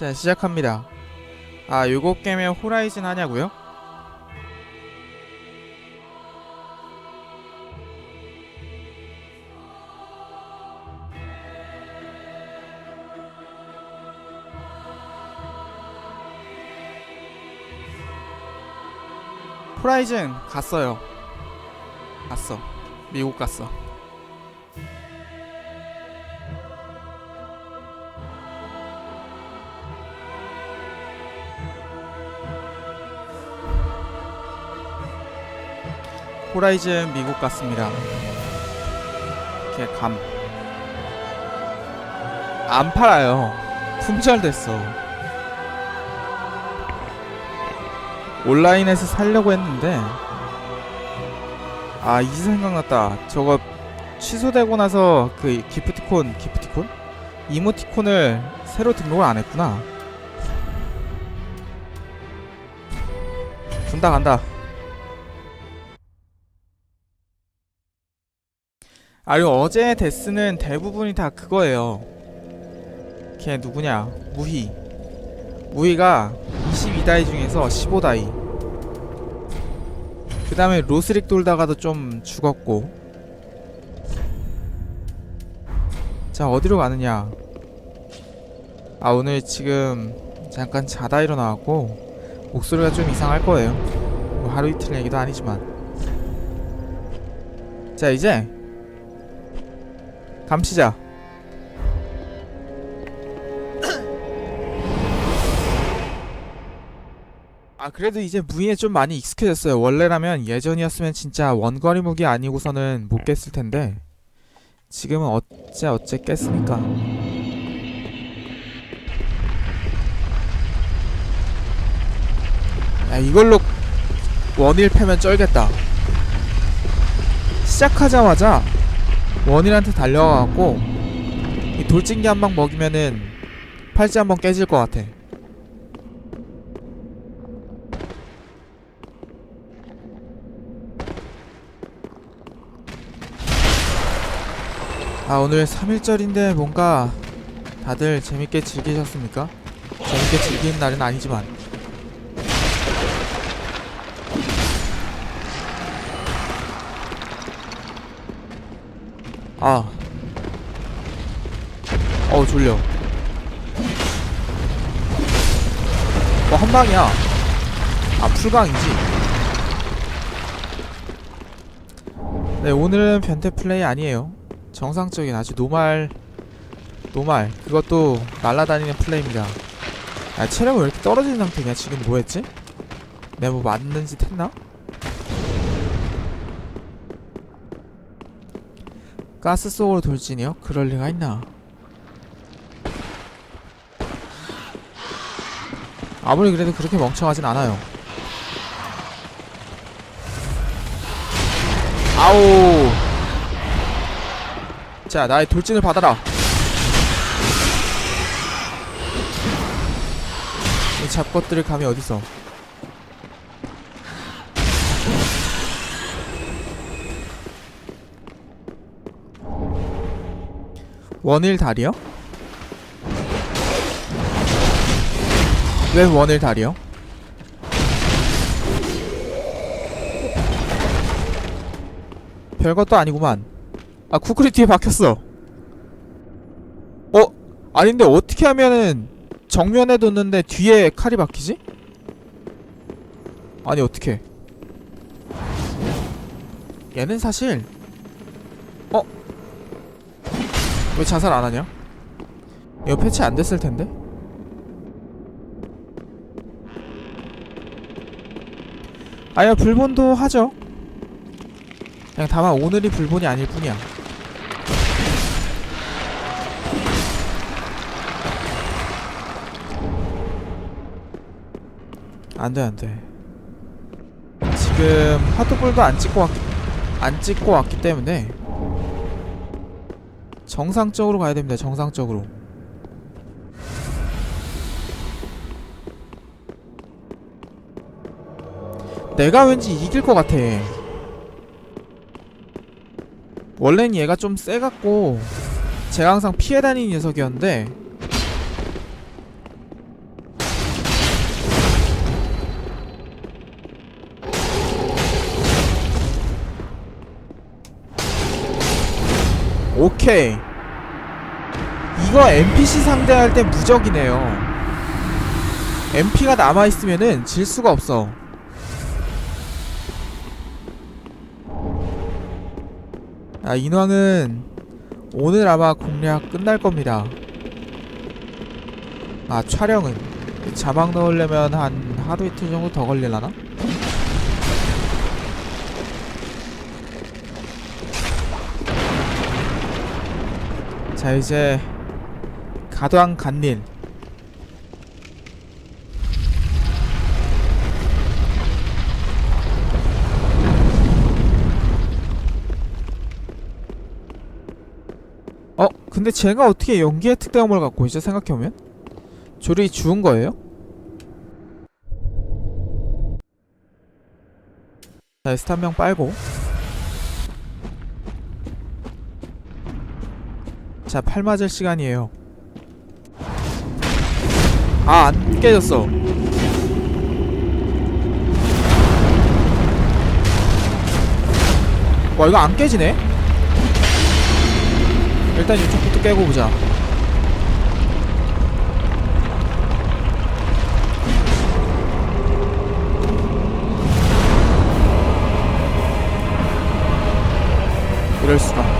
자 시작합니다. 아 요거 게임에 호라이즌 하냐고요? 호라이즌 갔어요. 갔어. 미국 갔어 호라이즌 미국 갔습니다. 이렇게 감. 안 팔아요. 품절됐어. 온라인에서 살려고 했는데 아 이제 생각났다. 저거 취소되고 나서 그 기프티콘 기프티콘 이모티콘을 새로 등록을 안 했구나. 준다 간다. 아 그리고 어제 데스는 대부분이 다 그거예요. 걔 누구냐? 무희. 무희가 22다이 중에서 15다이. 그 다음에 로스릭 돌다가도 좀 죽었고. 자 어디로 가느냐? 아 오늘 지금 잠깐 자다 일어나갖고 목소리가 좀 이상할 거예요. 뭐 하루 이틀 얘기도 아니지만. 자 이제 감시자. 아 그래도 이제 무인에 좀 많이 익숙해졌어요. 원래라면 예전이었으면 진짜 원거리 무기 아니고서는 못 깼을 텐데 지금은 어째 어째 깼으니까. 야 이걸로 원일 패면 쩔겠다. 시작하자마자 원일한테 달려가갖고 이 돌진기 한 방 먹이면은 팔찌 한 번 깨질 것 같아. 아 오늘 3일절인데 뭔가 다들 재밌게 즐기셨습니까? 재밌게 즐기는 날은 아니지만 아. 어 졸려. 어 한방이야. 아 풀강이지. 네 오늘은 변태 플레이 아니에요. 정상적인 아주 노말 노말 그것도 날라다니는 플레이입니다. 아 체력이 왜 이렇게 떨어지는 상태냐? 지금 뭐 했지? 내가 뭐 맞는 짓 했나? 가스 속으로 돌진이요? 그럴 리가 있나? 아무리 그래도 그렇게 멍청하진 않아요. 아우. 자, 나의 돌진을 받아라. 이 잡것들을 감이 어디서? 원일 달이요? 왜 원일 달이요? 별것도 아니구만. 아 쿠크리 뒤에 박혔어. 어? 아닌데 어떻게 하면은 정면에 뒀는데 뒤에 칼이 박히지? 아니 어떻게? 얘는 사실 어? 왜 자살 안 하냐? 이거 패치 안 됐을 텐데. 아야 불본도 하죠. 그냥 다만 오늘이 불본이 아닐 뿐이야. 안돼 안돼. 지금 하트볼도 안 찍고 왔기 안 찍고 왔기 때문에 정상적으로 가야 됩니다. 정상적으로. 내가 왠지 이길 것 같아. 원래는 얘가 좀 세갖고 제가 항상 피해 다니는 녀석이었는데 오케이. 이거 NPC 상대할 때 무적이네요. MP가 남아있으면은 질 수가 없어. 아 인왕은 오늘 아마 공략 끝날 겁니다. 아 촬영은. 자막 넣으려면 한 하루 이틀 정도 더 걸릴라나? 자 이제 가도한 간일 어? 근데 제가 어떻게 연기의 특대음을 갖고 있죠 생각해보면? 조리 주운 거예요? 자 스탄명 빨고 자, 팔 맞을 시간이에요. 아, 안 깨졌어. 와, 이거 안 깨지네? 일단 이쪽부터 깨고 보자. 이럴 수가.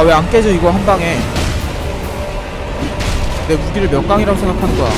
아 왜 안 깨져? 이거 한 방에. 내 무기를 몇 강이라고 생각하는 거야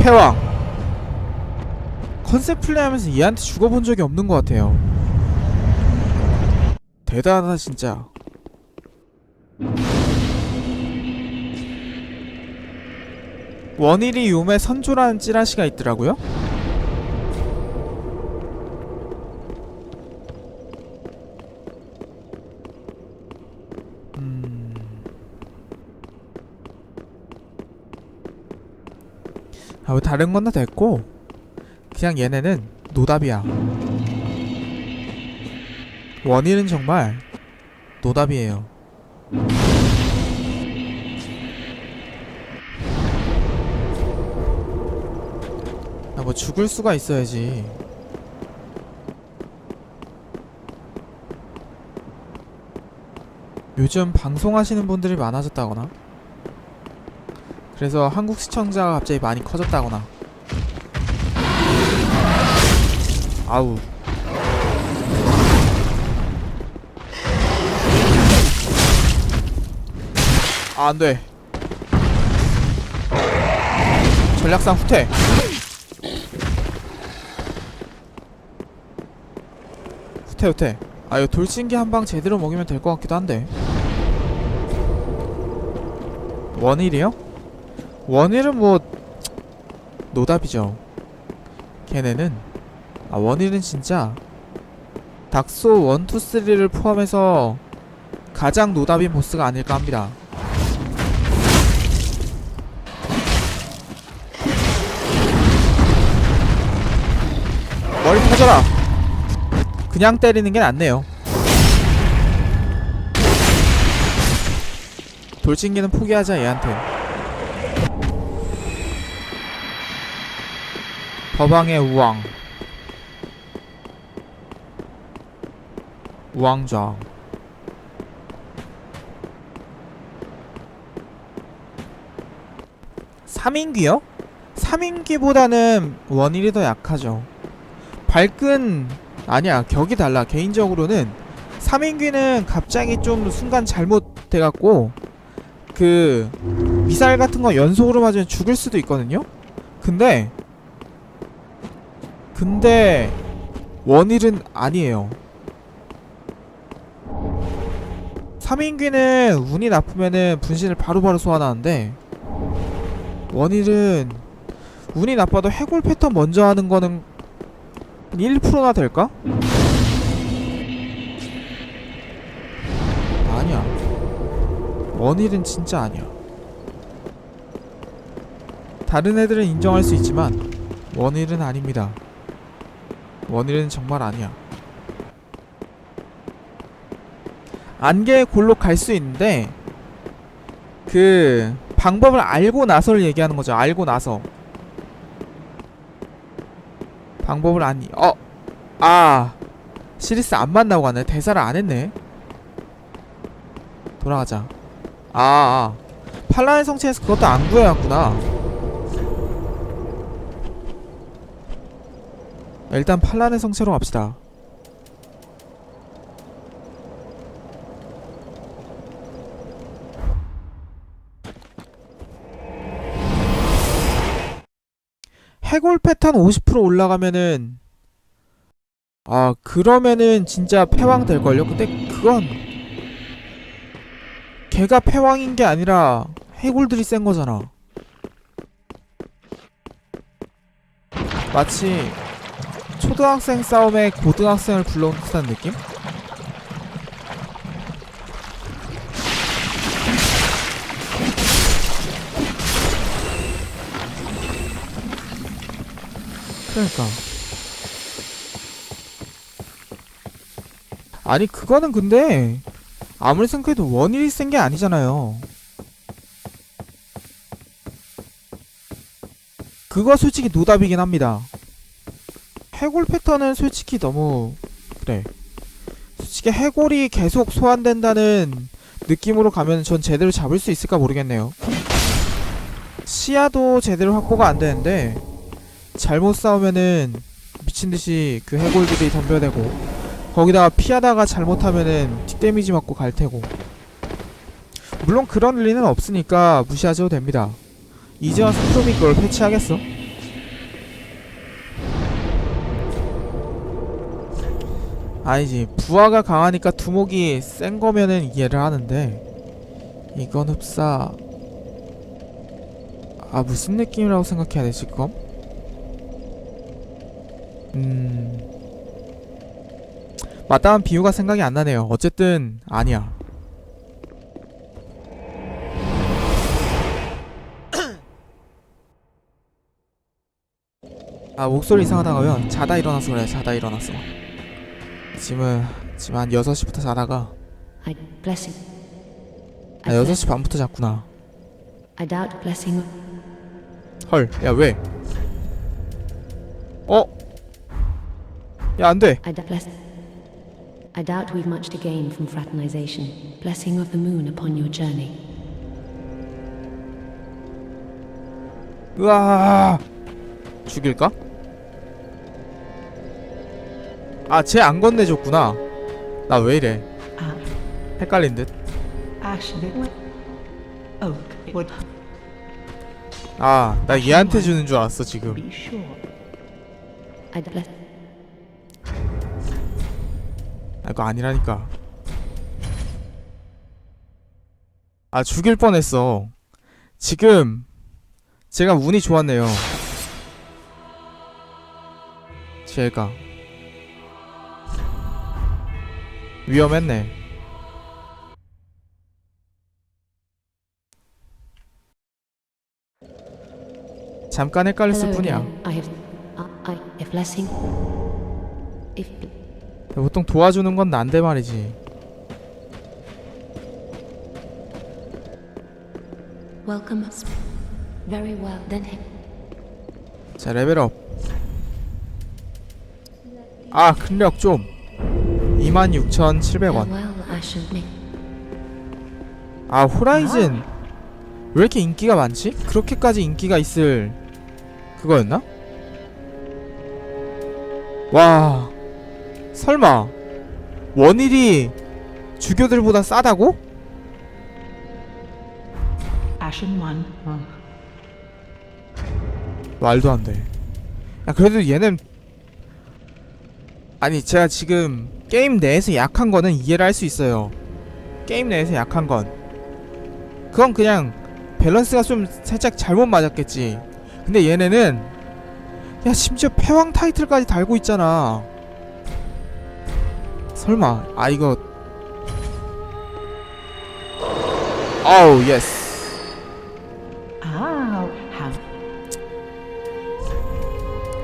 패왕. 컨셉 플레이하면서 얘한테 죽어본 적이 없는 것 같아요. 대단하다 진짜. 원일이 요매 선조라는 찌라시가 있더라고요 아, 뭐 다른 건 다 됐고 그냥 얘네는 노답이야. 원인은 정말 노답이에요. 아, 뭐 죽을 수가 있어야지. 요즘 방송하시는 분들이 많아졌다거나 그래서 한국 시청자가 갑자기 많이 커졌다거나. 아우. 아 안돼. 전략상 후퇴. 후퇴 후퇴. 아 이거 돌싱기 한 방 제대로 먹이면 될 것 같기도 한데. 원일이요? 원일은 뭐 노답이죠. 걔네는 아 원일은 진짜 닥소 1, 2, 3를 포함해서 가장 노답인 보스가 아닐까 합니다. 머리 터져라. 그냥 때리는 게 낫네요. 돌진기는 포기하자 얘한테. 법왕의 우왕. 우왕좌 삼인귀요 삼인귀보다는 원일이 더 약하죠. 발끈 아니야 격이 달라. 개인적으로는 삼인귀는 갑자기 좀 순간 잘못 돼갖고 그 미사일 같은 거 연속으로 맞으면 죽을 수도 있거든요? 근데 근데 원일은 아니에요. 3인귀는 운이 나쁘면은 분신을 바로바로 소환하는데 원일은 운이 나빠도 해골 패턴 먼저 하는 거는 1, 2%나 될까? 아니야. 원일은 진짜 아니야. 다른 애들은 인정할 수 있지만 원일은 아닙니다. 원일은 정말 아니야. 안개의 골로 갈 수 있는데 그 방법을 알고 나서를 얘기하는 거죠. 알고 나서. 방법을 아니 어! 아! 시리스 안 만나고 가네. 대사를 안 했네. 돌아가자. 아, 아. 팔라의 성체에서 그것도 안 구해왔구나. 일단 팔란의 성체로 갑시다. 해골 패턴 50% 올라가면은 아 그러면은 진짜 패왕 될걸요? 근데 그건 걔가 패왕인 게 아니라 해골들이 센 거잖아 마치 초등학생 싸움에 고등학생을 불러온 듯한 느낌? 그러니까. 아니 그거는 근데 아무리 생각해도 원일이 센 게 아니잖아요. 그거 솔직히 노답이긴 합니다 해골 패턴은 솔직히 너무 그래. 솔직히 해골이 계속 소환된다는 느낌으로 가면 전 제대로 잡을 수 있을까 모르겠네요. 시야도 제대로 확보가 안 되는데 잘못 싸우면은 미친듯이 그 해골들이 덤벼대고 거기다가 피하다가 잘못하면은 뒷 데미지 맞고 갈 테고. 물론 그런 리는 없으니까 무시하셔도 됩니다. 이제 와서 프로미 그걸 패치하겠어? 아니지 부하가 강하니까 두목이 센 거면은 이해를 하는데 이건 흡사 아 무슨 느낌이라고 생각해야 되지 그럼? 음 마땅한 비유가 생각이 안 나네요 어쨌든 아니야 아 목소리 이상하다고요? 자다 일어나서 그래 자다 일어났어 지금 지금 한 6시부터 자다가 I blessing. 아 6시 반부터 잤구나 I doubt blessing. 헐, 야 왜? 어? 야 안 돼. I doubt bless. I doubt we've much to gain from fraternization. Blessing of the moon upon your journey. 으아. 죽일까? 아, 쟤 안 건네줬구나. 나 왜 이래? Ah, 헷갈린 듯. 아, 나 얘한테 주는 줄 알았어 지금. 아, 이거 아니라니까. 아, 죽일 뻔했어. 지금 제가 운이 좋았네요. 제가 위험했네. 잠깐 헷갈렸을 뿐이야. Uh, 보통 도와주는 건 난데 말이지. 자 레벨업 아 근력 좀 26,700원 Farewell, Ashley. 아 호라이즌 왜 이렇게 인기가 많지? 그렇게까지 인기가 있을 그거였나? 와 설마 원일이 주교들보다 싸다고? 말도 안 돼. 야, 그래도 얘는 아니 제가 지금 게임 내에서 약한 거는 이해를 할 수 있어요. 게임 내에서 약한 건. 그건 그냥 밸런스가 좀 살짝 잘못 맞았겠지. 근데 얘네는 야 심지어 패왕 타이틀까지 달고 있잖아. 설마 아 이거. 어우 예스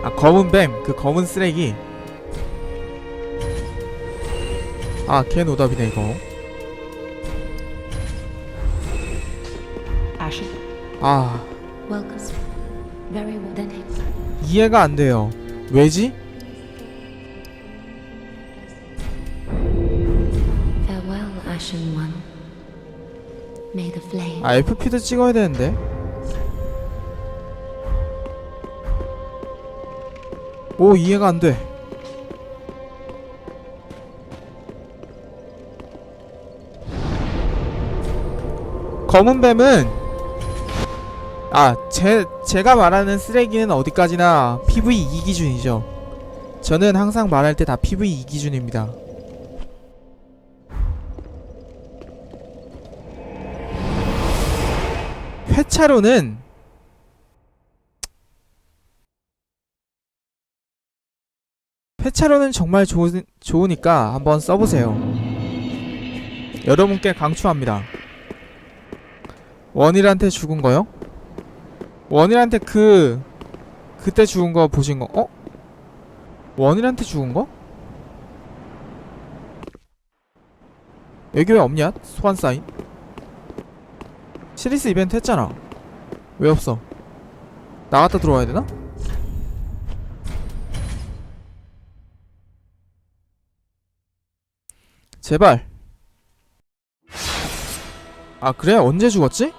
아 검은 뱀 그 검은 쓰레기 아 걔 노답이네 이거 Ashen. 아 Welcome. Very well. Then 이해가 안 돼요 왜지? farewell, Ashen One. May the flame. 아 FP도 찍어야 되는데 오 이해가 안 돼 검은 뱀은 아 제, 제가 말하는 쓰레기는 어디까지나 PV 2 기준이죠 저는 항상 말할 때 다 PV 2 기준입니다 회차로는 회차로는 정말 좋, 좋으니까 한번 써보세요. 여러분께 강추합니다. 원일한테 죽은 거요? 원일한테 그 그때 죽은 거 보신 거? 어? 원일한테 죽은 거? 여기 왜 없냐? 소환 사인? 시리스 이벤트 했잖아. 왜 없어? 나갔다 들어와야 되나? 제발. 아 그래? 언제 죽었지?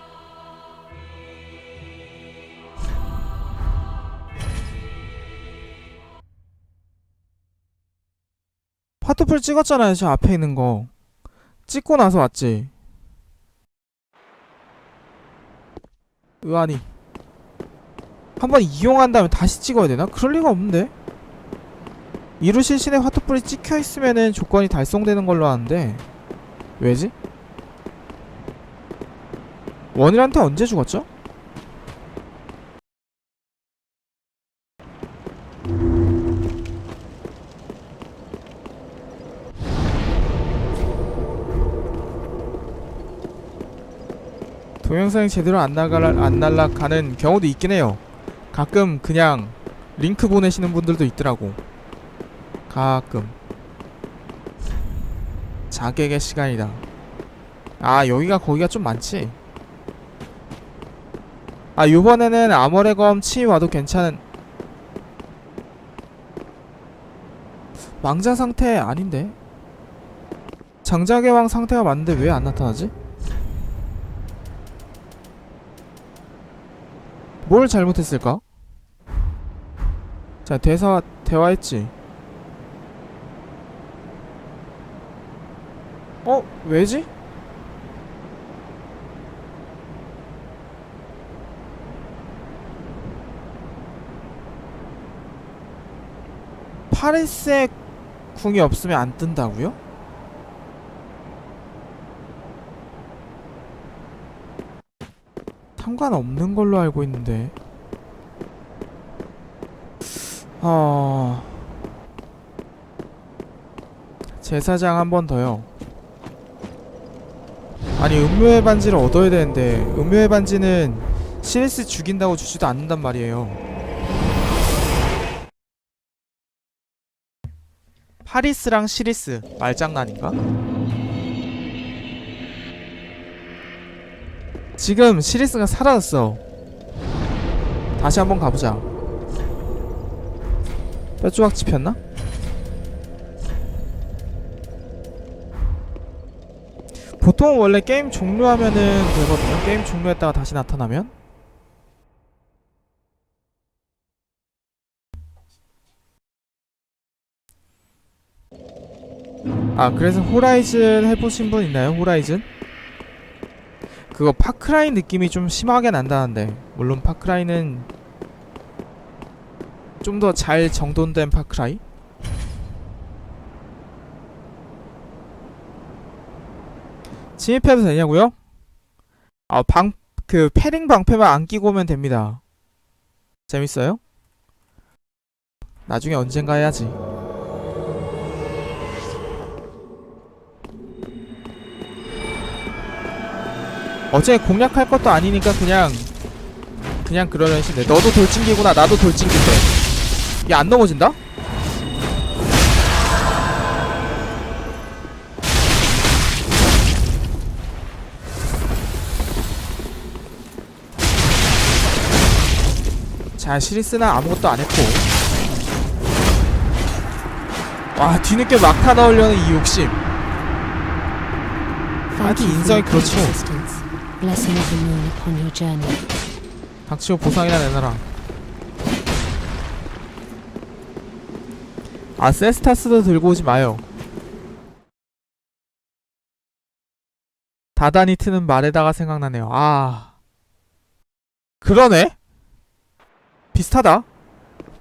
파트풀 찍었잖아요 저 앞에 있는 거 찍고 나서 왔지 의안이 한번 이용한 다음에 다시 찍어야 되나? 그럴 리가 없는데 이루 실신의 화투불이 찍혀 있으면은 조건이 달성되는 걸로 아는데 왜지? 원일한테 언제 죽었죠? 동영상이 제대로 안 나갈 안 날라가는 경우도 있긴 해요. 가끔 그냥 링크 보내시는 분들도 있더라고. 가끔. 자객의 시간이다. 아 여기가 거기가 좀 많지. 아 요번에는 아모레검 치 와도 괜찮은 망자 상태 아닌데 장작의 왕 상태가 맞는데 왜 안 나타나지? 뭘 잘못했을까? 자 대사 대화했지 어? 왜지? 파리색 궁이 없으면 안 뜬다고요? 상관없는 걸로 알고 있는데. 어... 제사장 한 번 더요. 아니 음료의 반지를 얻어야 되는데 음료의 반지는 시리스 죽인다고 주지도 않는단 말이에요. 파리스랑 시리스. 말장난인가? 지금 시리스가 사라졌어 다시 한번 가보자 뼈조각 집혔나? 보통 원래 게임 종료하면은 되거든요 게임 종료했다가 다시 나타나면 아 그래서 호라이즌 해보신 분 있나요? 호라이즌? 그거 파크라인 느낌이 좀 심하게 난다는데 물론 파크라인은 좀 더 잘 정돈된 파크라이? 침입해도 되냐고요? 아, 방, 그, 패링 방패만 안 끼고 오면 됩니다. 재밌어요? 나중에 언젠가 해야지. 어제 공략할 것도 아니니까 그냥 그냥 그러려니 싶네. 너도 돌진기구나. 나도 돌진기인데. 얘안 넘어진다? 자, 시리스는 아무것도 안 했고. 와, 뒤늦게 막타 넣으려는 이 욕심. For 인성이 그렇죠. Blessing of the moon upon your journey. 닥치고 보상이나 내놔라. 아, 세스타스도 들고 오지 마요. 다단히 트는 말에다가 생각나네요. 아. 그러네? 비슷하다.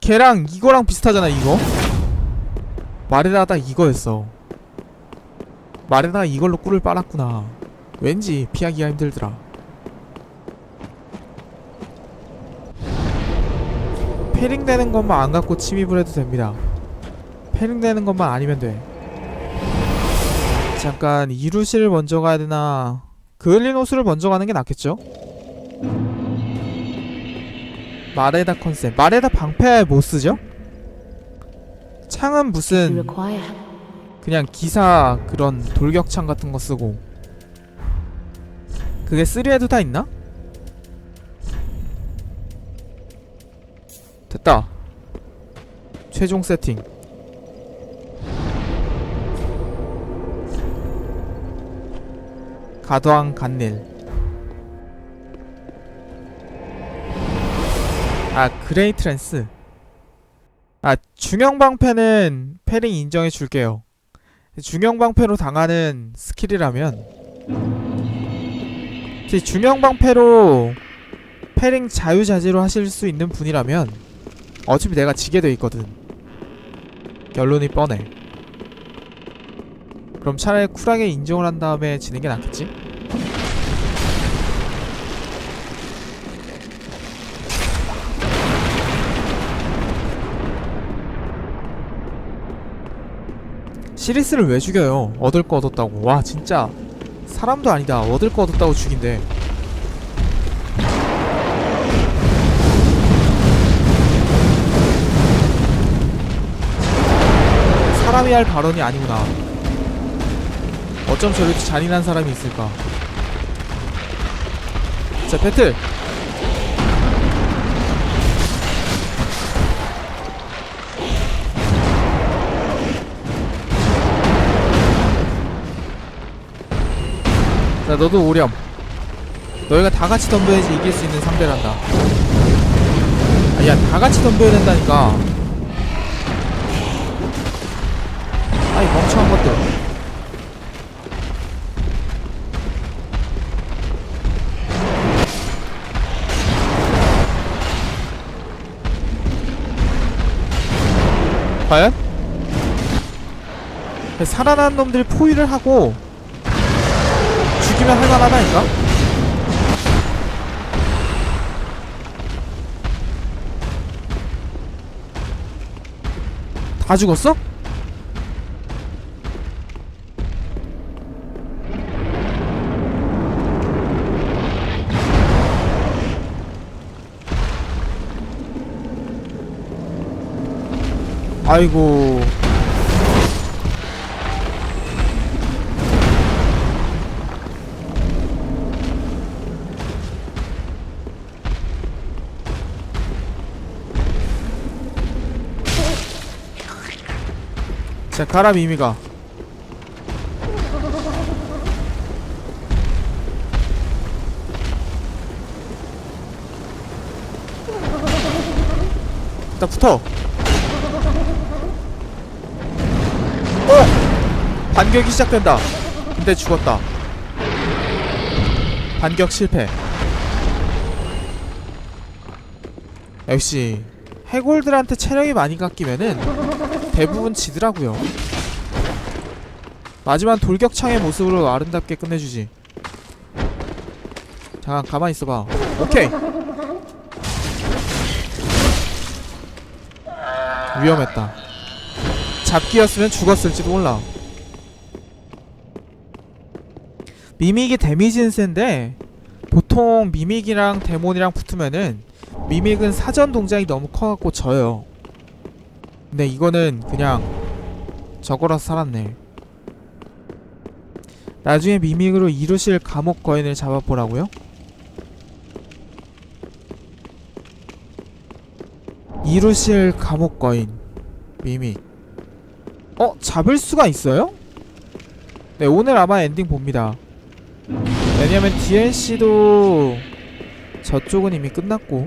걔랑 이거랑 비슷하잖아, 이거. 말에다가 이거였어. 말에다가 이걸로 꿀을 빨았구나. 왠지 피하기가 힘들더라. 패링 되는 것만 안 갖고 침입을 해도 됩니다. 패링 되는 것만 아니면 돼. 잠깐 이루시를 먼저 가야 되나? 그을린 호수를 먼저 가는 게 낫겠죠? 마레다 컨셉. 마레다 방패 못 쓰죠? 창은 무슨 그냥 기사 그런 돌격창 같은 거 쓰고 그게 3에도 다 있나? 됐다. 최종 세팅. 가도왕 간일. 아 그레이 트랜스. 아 중형 방패는 패링 인정해 줄게요. 중형 방패로 당하는 스킬이라면 중형방패로 패링 자유자재로 하실 수 있는 분이라면 어차피 내가 지게 돼 있거든 결론이 뻔해 그럼 차라리 쿨하게 인정을 한 다음에 지는 게 낫겠지? 시리스를 왜 죽여요? 얻을 거 얻었다고. 와, 진짜 사람도 아니다. 얻을 거 얻었다고 죽인대. 사람이 할 발언이 아니구나. 어쩜 저렇게 잔인한 사람이 있을까? 자, 배틀! 자 너도 오렴. 너희가 다 같이 덤벼야지 이길 수 있는 상대란다. 아, 야 다 같이 덤벼야 된다니까. 아이 멍청한 것들. 과연? 살아난 놈들이 포위를 하고 죽이면 할만하다니까? 다 죽었어? 아이고 자 가라 미미가. 일단 붙어. 어! 반격이 시작된다. 근데 죽었다. 반격 실패. 역시 해골들한테 체력이 많이 깎이면은 대부분 지더라고요. 마지막 돌격창의 모습으로 아름답게 끝내주지. 잠깐 가만히 있어봐. 오케이. 위험했다 잡기였으면 죽었을지도 몰라 미믹이 데미지는 센데 보통 미믹이랑 데몬이랑 붙으면은 미믹은 사전 동작이 너무 커갖고 져요 근데 이거는 그냥 저거라서 살았네 나중에 미믹으로 이루실 감옥 거인을 잡아보라고요? 이루실 감옥 거인 미믹 어? 잡을 수가 있어요? 네 오늘 아마 엔딩 봅니다 왜냐면 DLC도 저쪽은 이미 끝났고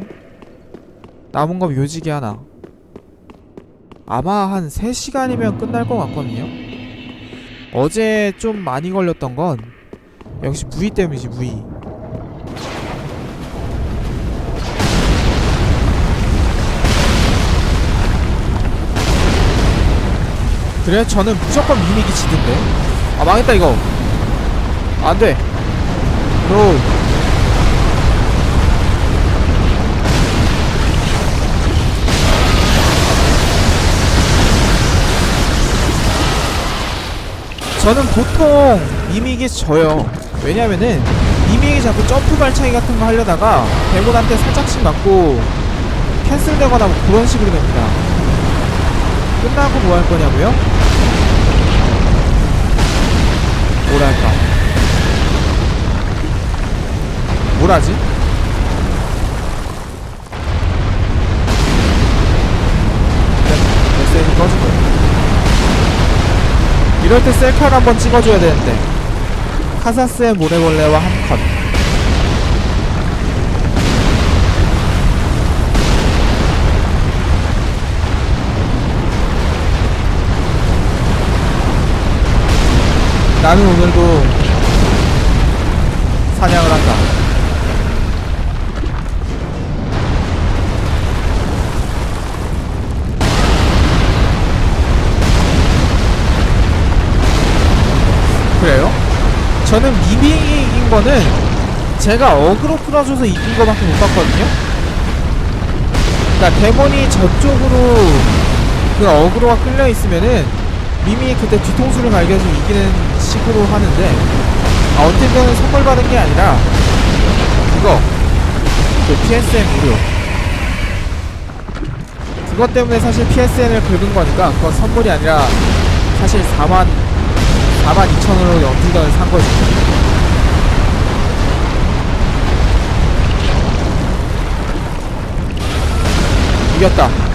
남은 거 묘지기 하나 아마 한 3시간이면 끝날 것 같거든요. 어제 좀 많이 걸렸던 건 역시 무이 때문이지 무이 그래 저는 무조건 미믹이 지던데. 아 망했다 이거. 안돼. 노 저는 보통 미믹이 져요 왜냐면은 미믹이 자꾸 점프 발차기 같은 거 하려다가 대본한테 살짝씩 맞고 캔슬되거나 뭐 그런 식으로 됩니다 끝나고 뭐 할 거냐고요? 뭐랄까 뭐라지? 이럴 때 셀카를 한번 찍어줘야 되는데. 카사스의 모래벌레와 한컷. 나는 오늘도 사냥을 한다 저는 미빙이 이긴 거는 제가 어그로 끌어줘서 이긴 거밖에 못 봤거든요? 그니까 데몬이 저쪽으로 그 어그로가 끌려 있으면은 미미 그때 뒤통수를 갈겨서 이기는 식으로 하는데 아, 거는 선물 받은 게 아니라 그거 그 PSN 무료 그것 때문에 사실 PSN을 긁은 거니까 그건 선물이 아니라 사실 4만 4만 2천원으로 연필던을 산 거지. 이겼다